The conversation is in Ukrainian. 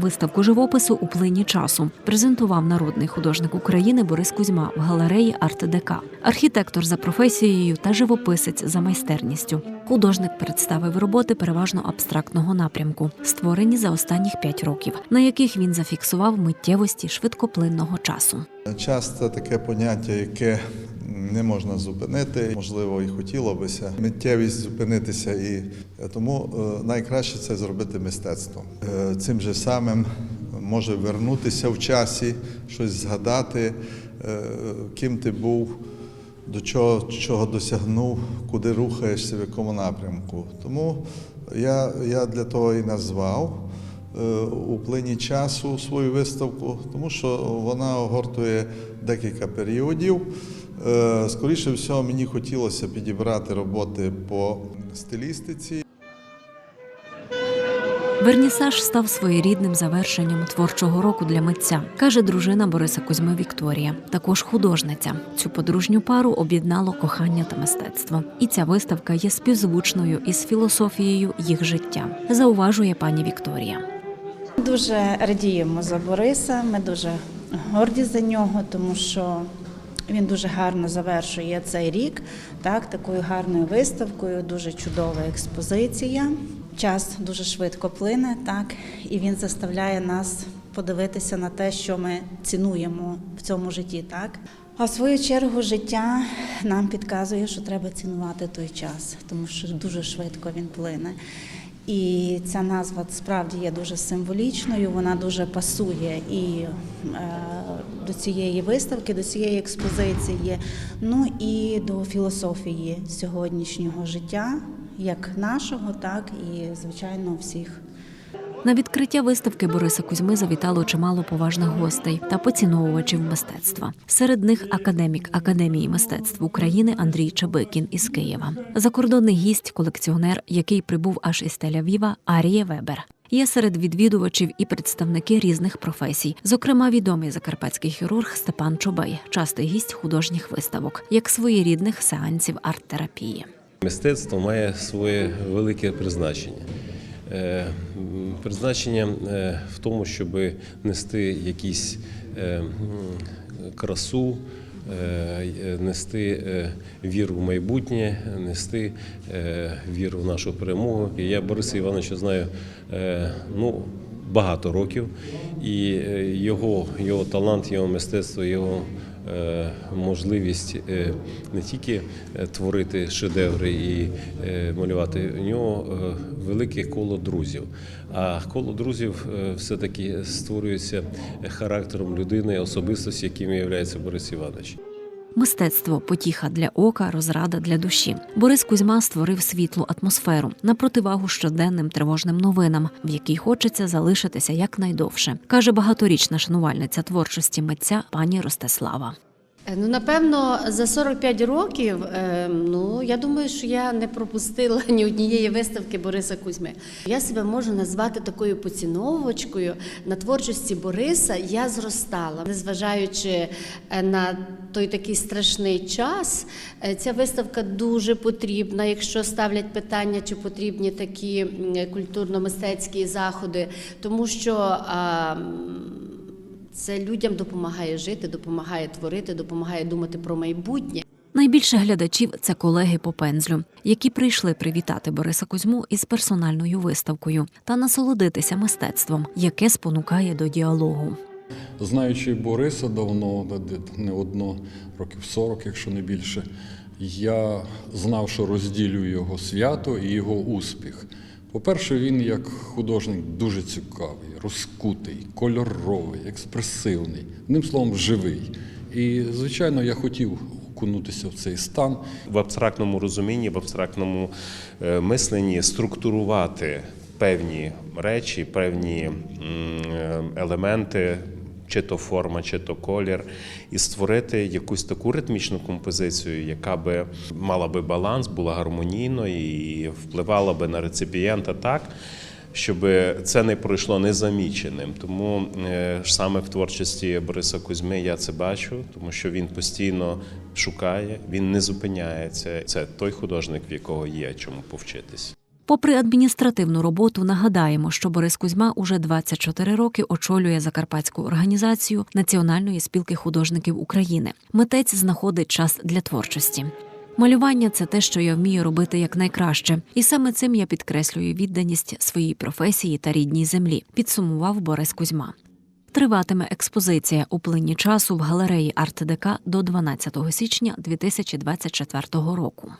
Виставку живопису у плині часу презентував народний художник України Борис Кузьма в галереї «Арт-ДК». Архітектор за професією та живописець за майстерністю. Художник представив роботи переважно абстрактного напрямку, створені за останніх п'ять років, на яких він зафіксував миттєвості швидкоплинного часу. Часто таке поняття, яке не можна зупинити, можливо, і хотіло бися миттєвість зупинитися, і тому е, найкраще це зробити мистецтвом. Е, Цим же самим може вернутися в часі, щось згадати, е, ким ти був, до чого, чого досягнув, куди рухаєшся, в якому напрямку. Тому я, я для того і назвав е, у плині часу свою виставку, тому що вона огортує декілька періодів. Е, Скоріше всього, мені хотілося підібрати роботи по стилістиці. Вернісаж став своєрідним завершенням творчого року для митця, каже дружина Бориса Кузьми Вікторія, також художниця. Цю подружню пару об'єднало кохання та мистецтво. І ця виставка є співзвучною із філософією їх життя, зауважує пані Вікторія. Дуже радіємо за Бориса. Ми дуже горді за нього, тому що він дуже гарно завершує цей рік, так, такою гарною виставкою, дуже чудова експозиція. Час дуже швидко плине, так, і він заставляє нас подивитися на те, що ми цінуємо в цьому житті. Так. А в свою чергу життя нам підказує, що треба цінувати той час, тому що дуже швидко він плине. І ця назва справді є дуже символічною, вона дуже пасує і е, до цієї виставки, до цієї експозиції, ну і до філософії сьогоднішнього життя, як нашого, так і звичайно всіх. На відкриття виставки Бориса Кузьми завітало чимало поважних гостей та поціновувачів мистецтва. Серед них академік Академії мистецтв України Андрій Чабикін із Києва. Закордонний гість, колекціонер, який прибув аж із Тель-Авіва, Арія Вебер. Є серед відвідувачів і представники різних професій, зокрема відомий закарпатський хірург Степан Чобей, частий гість художніх виставок, як своєрідних сеансів арт-терапії. Мистецтво має своє велике призначення. Е, Призначення е, в тому, щоб нести якісь е, красу, нести віру в майбутнє, нести віру в нашу перемогу. Я Бориса Івановича знаю ну, багато років, і його, його талант, його мистецтво, його можливість е, не тільки е, творити шедеври і е, малювати, у нього е, велике коло друзів. А коло друзів е, все-таки створюється характером людини, особистості, яким є Борис Іванович. Мистецтво потіха для ока, розрада для душі. Борис Кузьма створив світлу атмосферу на противагу щоденним тривожним новинам, в якій хочеться залишитися якнайдовше, каже багаторічна шанувальниця творчості митця пані Ростислава. Е, Ну, напевно, за 45 років, е, ну я думаю, що я не пропустила ні однієї виставки Бориса Кузьми. Я себе можу назвати такою поціновувачкою на творчості Бориса. Я зростала, незважаючи е, на той такий страшний час. Ця виставка дуже потрібна, якщо ставлять питання, чи потрібні такі культурно-мистецькі заходи, тому що. Це людям допомагає жити, допомагає творити, допомагає думати про майбутнє. Найбільше глядачів це колеги по пензлю, які прийшли привітати Бориса Кузьму із персональною виставкою та насолодитися мистецтвом, яке спонукає до діалогу. Знаючи Бориса давно, не одно, років 40, якщо не більше, я знав, що розділю його свято і його успіх. По-перше, він як художник дуже цікавий, розкутий, кольоровий, експресивний, одним словом, живий. І, звичайно, я хотів окунутися в цей стан. в абстрактному розумінні, в абстрактному е, мисленні структурувати певні речі, певні е, елементи. Чи то форма, чи то колір, і створити якусь таку ритмічну композицію, яка би мала би баланс, була гармонійною і впливала би на реципієнта так, щоб це не пройшло незаміченим. Тому е, саме в творчості Бориса Кузьми я це бачу, тому що він постійно шукає, він не зупиняється. Це той художник, в якого є чому повчитись. Попри адміністративну роботу, нагадаємо, що Борис Кузьма уже 24 роки очолює закарпатську організацію Національної спілки художників України. Митець знаходить час для творчості. Малювання це те, що я вмію робити якнайкраще, і саме цим я підкреслюю відданість своїй професії та рідній землі. Підсумував Борис Кузьма. Триватиме експозиція у плині часу в галереї АртДК до 12 січня 2024 року.